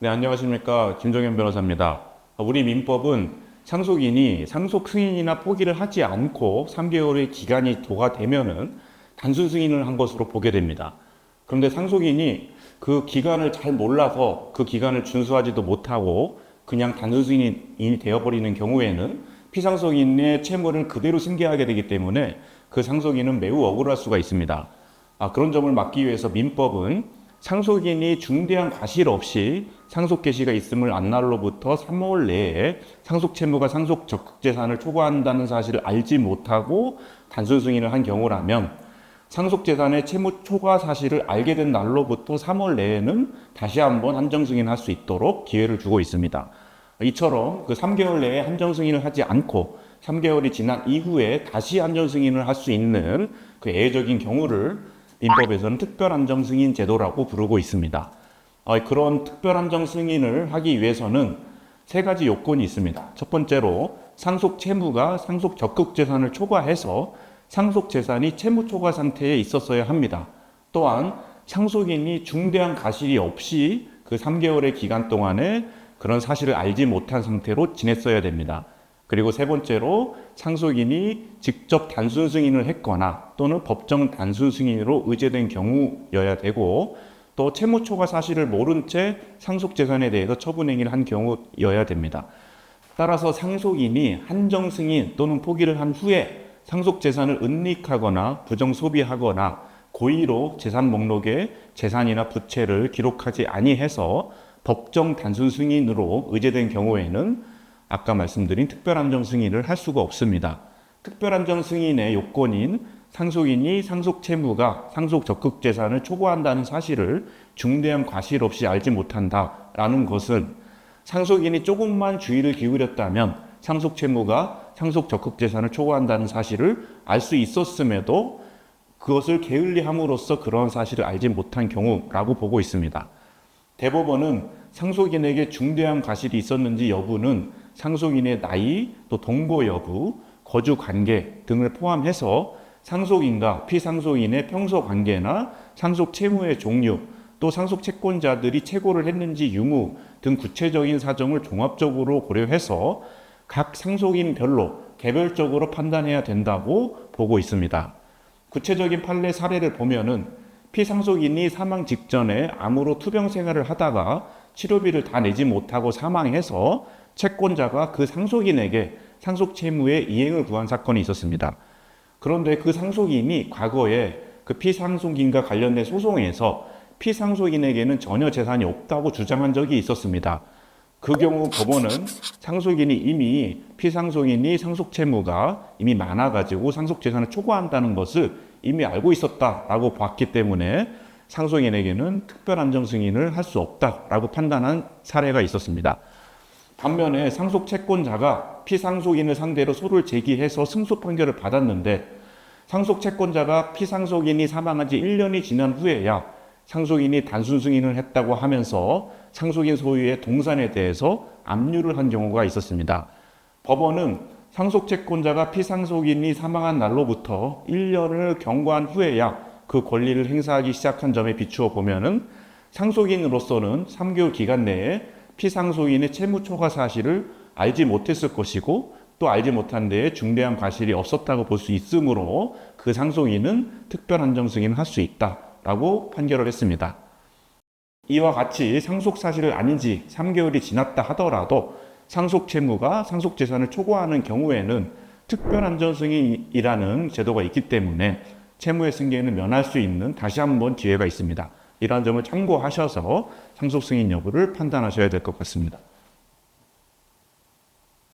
네, 안녕하십니까. 김정현 변호사입니다. 우리 민법은 상속인이 상속 승인이나 포기를 하지 않고 3개월의 기간이 도가 되면은 단순 승인을 한 것으로 보게 됩니다. 그런데 상속인이 그 기간을 잘 몰라서 그 기간을 준수하지도 못하고 그냥 단순 승인이 되어버리는 경우에는 피상속인의 채무를 그대로 승계하게 되기 때문에 그 상속인은 매우 억울할 수가 있습니다. 아, 그런 점을 막기 위해서 민법은 상속인이 중대한 과실 없이 상속 개시가 있음을 안 날로부터 3월 내에 상속 채무가 상속 적극 재산을 초과한다는 사실을 알지 못하고 단순 승인을 한 경우라면 상속 재산의 채무 초과 사실을 알게 된 날로부터 3월 내에는 다시 한번 한정 승인할 수 있도록 기회를 주고 있습니다. 이처럼 그 3개월 내에 한정 승인을 하지 않고 3개월이 지난 이후에 다시 한정 승인을 할 수 있는 그 예외적인 경우를 민법에서는 특별 한정 승인 제도라고 부르고 있습니다. 어, 그런 특별 한정 승인을 하기 위해서는 세 가지 요건이 있습니다. 첫 번째로 상속 채무가 상속 적극 재산을 초과해서 상속 재산이 채무 초과 상태에 있었어야 합니다. 또한 상속인이 중대한 과실이 없이 그 3개월의 기간 동안에 그런 사실을 알지 못한 상태로 지냈어야 됩니다. 그리고 세 번째로 상속인이 직접 단순 승인을 했거나 또는 법정 단순 승인으로 의제된 경우여야 되고 또 채무 초과 사실을 모른 채 상속 재산에 대해서 처분 행위를 한 경우여야 됩니다. 따라서 상속인이 한정 승인 또는 포기를 한 후에 상속 재산을 은닉하거나 부정 소비하거나 고의로 재산 목록에 재산이나 부채를 기록하지 아니해서 법정 단순 승인으로 의제된 경우에는 아까 말씀드린 특별한정 승인을 할 수가 없습니다. 특별한정 승인의 요건인 상속인이 상속 채무가 상속 적극 재산을 초과한다는 사실을 중대한 과실 없이 알지 못한다라는 것은 상속인이 조금만 주의를 기울였다면 상속 채무가 상속 적극 재산을 초과한다는 사실을 알 수 있었음에도 그것을 게을리함으로써 그런 사실을 알지 못한 경우라고 보고 있습니다. 대법원은 상속인에게 중대한 과실이 있었는지 여부는 상속인의 나이, 또 동거 여부, 거주 관계 등을 포함해서 상속인과 피상속인의 평소 관계나 상속 채무의 종류, 또 상속 채권자들이 채고를 했는지 유무 등 구체적인 사정을 종합적으로 고려해서 각 상속인별로 개별적으로 판단해야 된다고 보고 있습니다. 구체적인 판례 사례를 보면은 피상속인이 사망 직전에 암으로 투병 생활을 하다가 치료비를 다 내지 못하고 사망해서 채권자가 그 상속인에게 상속 채무의 이행을 구한 사건이 있었습니다. 그런데 그 상속인이 과거에 그 피상속인과 관련된 소송에서 피상속인에게는 전혀 재산이 없다고 주장한 적이 있었습니다. 그 경우 법원은 상속인이 이미 피상속인이 상속 채무가 이미 많아가지고 상속 재산을 초과한다는 것을 이미 알고 있었다라고 봤기 때문에 상속인에게는 특별 안정 승인을 할 수 없다라고 판단한 사례가 있었습니다. 반면에 상속 채권자가 피상속인을 상대로 소를 제기해서 승소 판결을 받았는데 상속 채권자가 피상속인이 사망한 지 1년이 지난 후에야 상속인이 단순 승인을 했다고 하면서 상속인 소유의 동산에 대해서 압류를 한 경우가 있었습니다. 법원은 상속 채권자가 피상속인이 사망한 날로부터 1년을 경과한 후에야 그 권리를 행사하기 시작한 점에 비추어 보면은 상속인으로서는 3개월 기간 내에 피상속인의 채무 초과 사실을 알지 못했을 것이고 또 알지 못한 데에 중대한 과실이 없었다고 볼 수 있으므로 그 상속인은 특별 한정 승인을 할 수 있다라고 판결을 했습니다. 이와 같이 상속 사실을 아닌 지 3개월이 지났다 하더라도 상속 채무가 상속 재산을 초과하는 경우에는 특별 한정 승인이라는 제도가 있기 때문에 채무의 승계는 면할 수 있는 다시 한번 기회가 있습니다. 이러한 점을 참고하셔서 상속 승인 여부를 판단하셔야 될 것 같습니다.